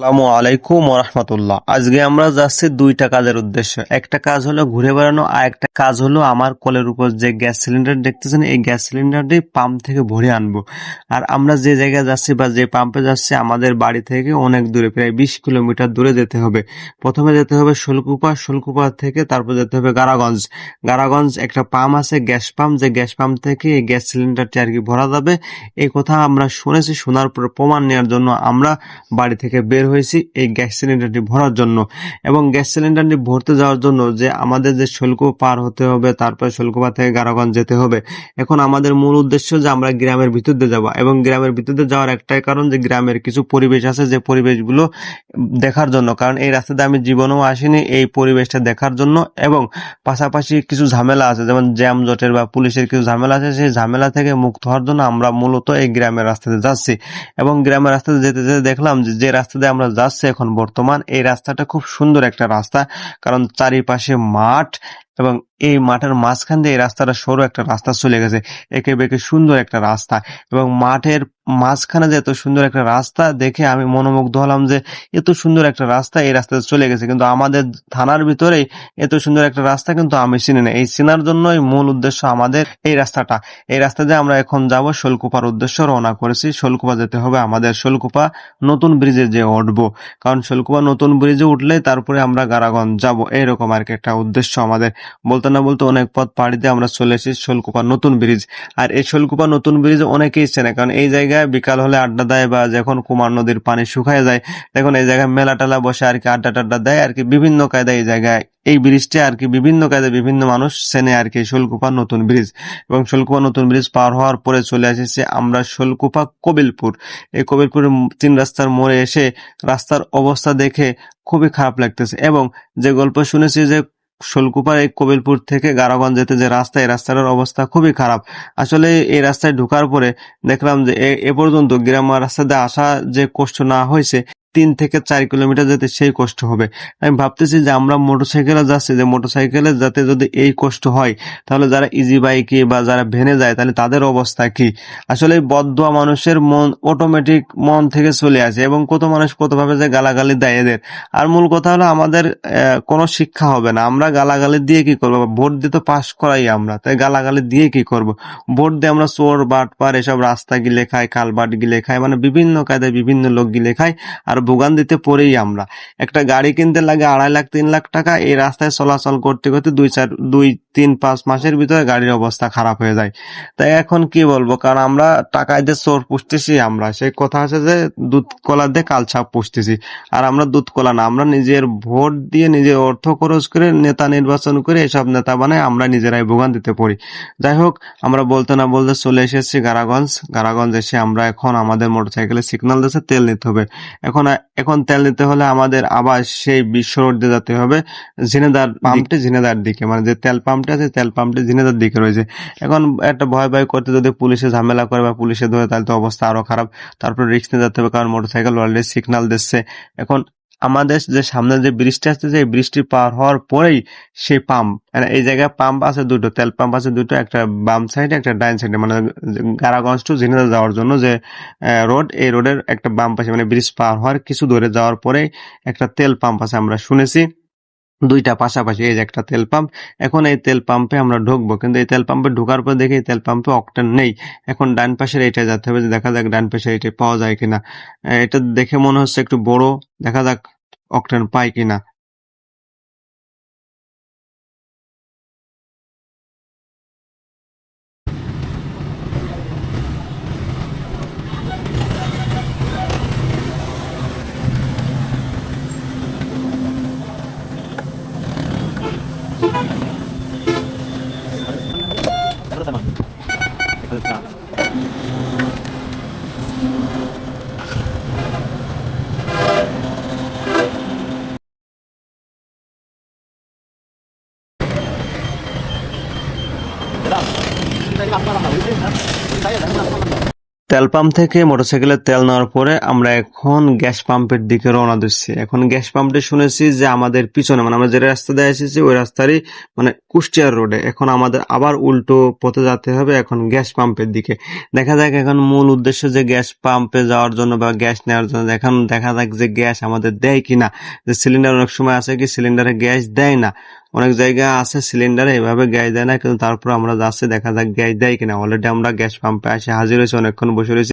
আসসালামু আলাইকুম রহমতুল্লাহ। আজকে আমরা যাচ্ছি দুইটা কাজের উদ্দেশ্য। একটা কাজ হলো ঘুরে বেড়ানো, আর একটা কাজ হলো আমার কলের উপর যে গ্যাস সিলিন্ডার দেখতেছেন, এই গ্যাস সিলিন্ডারটি পাম্প থেকে ভরে আনব। আর আমরা যে জায়গায় যাচ্ছি বা যে পাম্পে যাচ্ছি, আমাদের বাড়ি থেকে অনেক দূরে, প্রায় বিশ কিলোমিটার দূরে যেতে হবে। প্রথমে যেতে হবে শোলকুপা শোলকুপা থেকে তারপর যেতে হবে গারাগঞ্জ। গারাগঞ্জ একটা পাম্প আছে, গ্যাস পাম্প। যে গ্যাস পাম্প থেকে এই গ্যাস সিলিন্ডারটি আর কি ভরা যাবে, এই কথা আমরা শুনেছি, শোনার পর প্রমাণ নেওয়ার জন্য আমরা বাড়ি থেকে বের হয়েছি এই গ্যাস সিলিন্ডারটি ভরার জন্য। এবং গ্যাস সিলিন্ডারটি ভরতে যাওয়ার জন্য যে আমাদের যে শুল্ক পার হতে হবে, তারপরে শুল্কপা থেকে গারাগঞ্জ যেতে হবে। এখন আমাদের মূল উদ্দেশ্য যে আমরা গ্রামের ভিতর দিয়ে যাব এবং গ্রামের ভিতর দিয়ে যাওয়ার একটাই কারণ যে গ্রামের কিছু পরিবেশ আছে যে পরিবেশগুলো দেখার জন্য। কারণ এই রাস্তাতে আমি জীবনেও আসিনি এই পরিবেশটা দেখার জন্য এবং পাশাপাশি কিছু ঝামেলা আছে। যেমন জ্যাম জটের বা পুলিশের কিছু ঝামেলা আছে, সেই ঝামেলা থেকে মুক্ত হওয়ার জন্য আমরা মূলত এই গ্রামের রাস্তাতে যাচ্ছি। এবং গ্রামের রাস্তাতে যেতে যেতে দেখলাম যে রাস্তাতে আমরা যাচ্ছি এখন বর্তমান এই রাস্তাটা খুব সুন্দর একটা রাস্তা কারণ চারিপাশে মাঠ এবং এই মাঠের মাঝখান দিয়ে এই রাস্তাটা সরু একটা রাস্তা চলে গেছে। একে বেঁকে সুন্দর একটা রাস্তা এবং মাঠের মাঝখানে যে এত সুন্দর একটা রাস্তা দেখে আমি মনোমুগ্ধ হলাম যে এত সুন্দর একটা রাস্তা এই রাস্তাতে চলে গেছে। কিন্তু আমাদের থানার ভিতরেই এত সুন্দর একটা রাস্তা কিন্তু আমি চিনি না। এই চেনার জন্যই মূল উদ্দেশ্য আমাদের এই রাস্তাটা। এই রাস্তা দিয়ে আমরা এখন যাব শোলকুপার উদ্দেশ্য রওনা করেছি। শোলকুপা যেতে হবে আমাদের শোলকুপা নতুন ব্রিজে যে উঠবো। কারণ শোলকুপা নতুন ব্রিজে উঠলে তারপরে আমরা গারাগঞ্জ যাব। এইরকম আর কি একটা উদ্দেশ্য আমাদের। বলতে না বলতে অনেক পথ পাড়ি দিয়ে আমরা চলে এসেছি শোলকুপা নতুন ব্রিজ। আর এই শোলকুপা নতুন ব্রিজ অনেকেই চেনে, কারণ এই জায়গায় বিকাল হলে আড্ডা দেয় বা যখন কুমার নদীর পানি শুকায় যায় তখন এই জায়গায় মেলা টেলা বসে আর কি আড্ডা টাড্ডা দেয় আর কি বিভিন্ন কায়দায় এই জায়গায়। এই ব্রিজটা আর কি বিভিন্ন কায়দায় বিভিন্ন মানুষ চেনে আর কি শোলকুপা নতুন ব্রিজ। এবং শোলকুপা নতুন ব্রিজ পার হওয়ার পরে চলে এসেছে আমরা শোলকুপা কবিলপুর। এই কবিলপুর তিন রাস্তার মোড়ে এসে রাস্তার অবস্থা দেখে খুবই খারাপ লাগতেছে। এবং যে গল্প শুনেছি যে শোলকুপার এই কবিলপুর থেকে গারাগঞ্জ যেতে যে রাস্তা এই রাস্তাটার অবস্থা খুবই খারাপ। আসলে এই রাস্তায় ঢোকার পরে দেখলাম যে এ- এ পর্যন্ত গ্রামের রাস্তাতে আসা যে কষ্ট না হয়েছে তিন থেকে চার কিলোমিটার যেতে সেই কষ্ট হবে। আমি ভাবতেছি যে আমরা মোটরসাইকেলে যাচ্ছি, যে মোটরসাইকেলে যাতে যদি এই কষ্ট হয়, তাহলে যারা ইজি বাইকে বা যারা ভেনে যায়, তাহলে তাদের অবস্থা কি? আসলে এই বদদোয়া মানুষের মন অটোমেটিক মন থেকে চলে আসে এবং কত মানুষ কতভাবে যে গালাগালি দেয় এদের। আর মূল কথা হলো আমাদের কোনো শিক্ষা হবে না। আমরা গালাগালি দিয়ে কি করব? ভোট দিয়ে তো পাশ করাই আমরা। তাই গালাগালি দিয়ে কি করব? ভোট দিয়ে আমরা চোর বাট বাটপার এসব রাস্তা গিলে খাই, কালবাট গিলে খাই মানে বিভিন্ন কায়দায় বিভিন্ন লোক গিলে খাই, আর ভোগান দিতে পড়েই আমরা। একটা গাড়ি কিনতে লাগে আড়াই লাখ, তিন লাখ টাকা, এই রাস্তায় চলাচল করতে করতে দুই চার, দুই, তিন, পাঁচ মাসের ভিতরে গাড়ির অবস্থা খারাপ হয়ে যায়। তাই এখন কি বলব? কারণ আমরা টাকায় দিয়ে চোর পুষতেছি আমরা, সেই কথা আছে যে দুধ কলা দিয়ে কালছাপ পুষতেছি। আর আমরা দুধ কলা না, আমরা নিজের ভোট দিয়ে নিজের অর্থ খরচ করে নেতা নির্বাচন করে এসব নেতা বানায় আমরা নিজেরাই ভোগান দিতে পারি যাই হোক, আমরা বলতে না বলতে চলে এসেছি গারাগঞ্জ। গারাগঞ্জ এসে আমরা এখন আমাদের মোটরসাইকেলে সিগন্যাল দিয়েছে, তেল নিতে হবে। এখন এখন তেল নিতে হলে আমাদের আবার সেই বিশ্ব রোড দিয়ে যেতে হবে। ঝিনেদার পাম্পটি ঝিনেদার দিকে মানে যে তেল পাম্পটি আছে তেল পাম্পটি ঝিনেদার দিকে রয়েছে। এখন একটা ভয় ভয় করতে যদি পুলিশে ঝামেলা করে বা পুলিশে ধরে তাহলে তো অবস্থা আরও খারাপ। তারপর রিক্স নিয়ে যেতে হবে কারণ মোটরসাইকেল অলরেডি সিগনাল দিচ্ছে। এখন আমাদের যে সামনে যে ব্রিজটি আসছে এই ব্রিজটি পার হওয়ার পরেই সে পাম্প মানে এই জায়গায় পাম্প আছে দুটো, তেল পাম্প আছে দুটো, একটা বাম সাইডে একটা ডাইন সাইডে মানে গারাগঞ্জ টু ঝিনাইদহ যাওয়ার জন্য যে রোড এই রোডের একটা বাম পাশে মানে ব্রিজ পার হওয়ার কিছু দূরে যাওয়ার পরে একটা তেল পাম্প আছে আমরা শুনেছি। দুইটা পাশাপাশি, এই যে একটা তেল পাম্প, এখন এই তেল পাম্পে আমরা ঢুকবো। কিন্তু এই তেল পাম্পে ঢোকার পর দেখি তেল পাম্পে অকটেন নেই। এখন ডান পাশের এইটা যেতে হবে যে দেখা যাক ডান পাশে এইটা পাওয়া যায় কিনা। এটা দেখে মনে হচ্ছে একটু বড়, দেখা যাক অকটেন পাই কিনা। তেল পাম্প থেকে মোটরসাইকেলের তেল নেওয়ার পরে আমরা এখন গ্যাস পাম্পের দিকে রওনা দিচ্ছি। এখন গ্যাস পাম্পটি শুনেছি যে আমাদের পিছনে মানে আমরা যে রাস্তা দিয়ে এসেছি, ওই রাস্তারই মানে কুষ্টিয়ার রোডে। এখন আমাদের আবার উল্টো পথে যেতে হবে এখন গ্যাস পাম্পের দিকে। দেখা যাক এখন মূল উদ্দেশ্য যে গ্যাস পাম্পে যাওয়ার জন্য বা গ্যাস নেওয়ার জন্য। এখন দেখা যাক যে গ্যাস আমাদের দেয় কিনা। যে সিলিন্ডার অনেক সময় আছে কি, সিলিন্ডারে গ্যাস দেয় না। অনেক জায়গায় আছে সিলিন্ডারে এভাবে গ্যাস দেয় না, কিন্তু তারপর আমরা যাচ্ছি, দেখা যাক গ্যাস দেয় কিনা। অলরেডি আমরা গ্যাস পাম্পে এসে হাজির হয়েছি, অনেকক্ষণ বসে রয়েছি।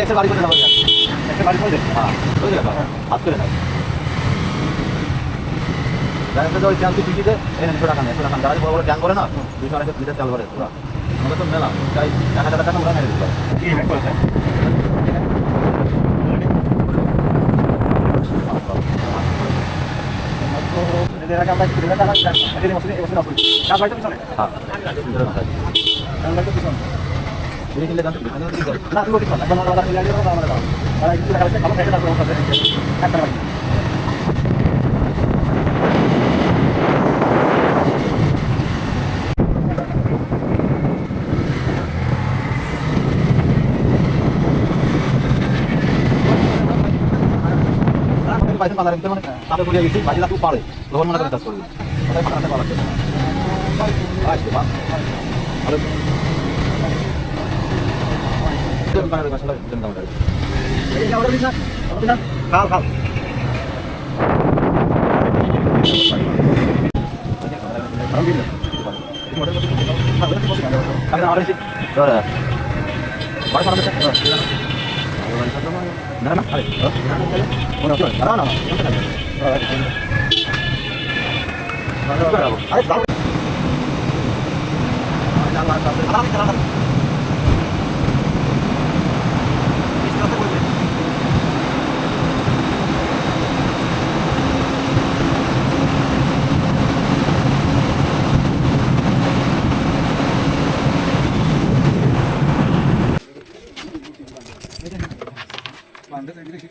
একটা বাড়ি করে যাব একটা বাড়ি করে হ্যাঁ জায়গা হাত করে খাই যারা তো ওই ট্যাঙ্ক পিটিতে এই দুশো টাকা নেই একশো টাকা যারা বড় বড় ট্যাঙ্ক করে না দুশো আড়াইশো লিটার তেল করে তো তাই টাকা ওরা মেরে দিতে পারে। পাইছেন বাজারে ভিতরে মানে তাদের পড়িয়ে গেছি বাজিলা খুব পারে তখন মনে করে চাষ করবি ওটাই পারা লাগছে আসবে বা আরে দোকানের কাছে লাগে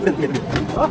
জন্য দাম